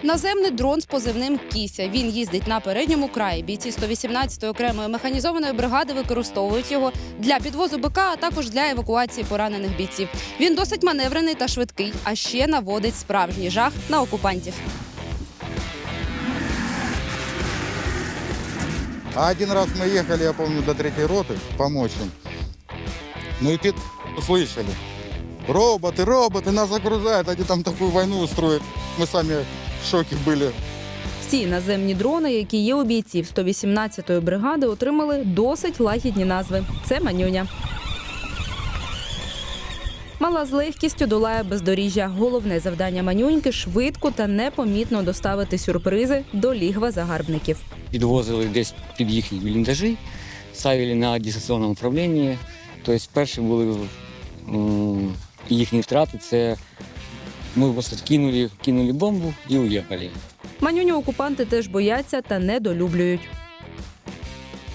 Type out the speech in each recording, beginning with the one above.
Наземний дрон з позивним Кіся. Він їздить на передньому краї. Бійці 118-ї окремої механізованої бригади використовують його для підвозу БК, а також для евакуації поранених бійців. Він досить маневрений та швидкий, а ще наводить справжній жах на окупантів. А один раз мы ехали, я помню, до третьей роты помочь им. Ну и пи*** услышали. Роботы, роботы нас окружают, они там такую войну устроят. Мы сами в шоке были. Всі наземні дрони, які є у бійців 118-ї бригади, отримали досить лагідні назви. Це манюня. Мала з легкістю долає бездоріжжя. Головне завдання манюньки швидко та непомітно доставити сюрпризи до лігва загарбників. підвозили десь під їхні бліндажі, ставили на дистанційному управлінні. Тобто перші були їхні втрати. Це ми просто кинули, кинули бомбу і уїхали. Манюню окупанти теж бояться та недолюблюють.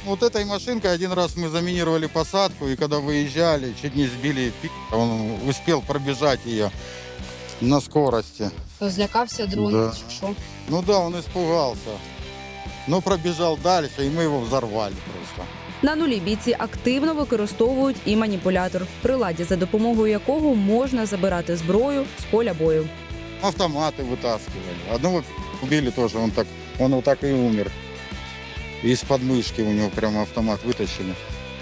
Вот этой машинкой один раз мы заминировали посадку, и когда выезжали, чуть не сбили пи***, он успел пробежать ее на скорости. Злякався дрон, Да. чи що? Ну да, он испугался. Но пробежал дальше, и мы его взорвали просто. На нулі бійці активно використовують і маніпулятор, приладі, за допомогою якого можна забирати зброю з поля бою. Автоматы вытаскивали. Одного убили тоже, он так, он вот так и умер. Из подмышки у него прямо автомат вытащили.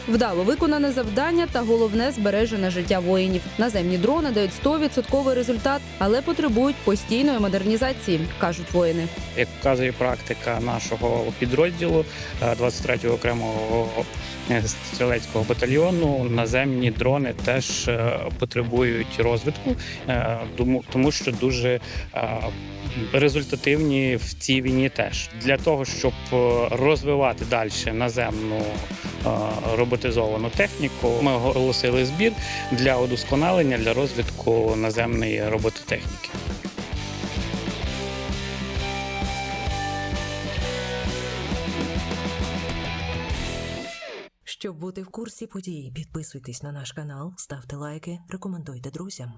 Вдало виконане завдання та головне збережене життя воїнів. Наземні дрони дають 100% результат, але потребують постійної модернізації, кажуть воїни. Як показує практика нашого підрозділу е, 23-го окремого е, стрілецького батальйону, наземні дрони теж е, потребують розвитку, е, тому- що дуже е, результативні в цій війні теж для того, щоб е, розвивати далі наземну е, роботизовану техніку. Ми оголосили збір для удосконалення для розвитку наземної робототехніки. Щоб бути в курсі подій, підписуйтесь на наш канал, ставте лайки, рекомендуйте друзям.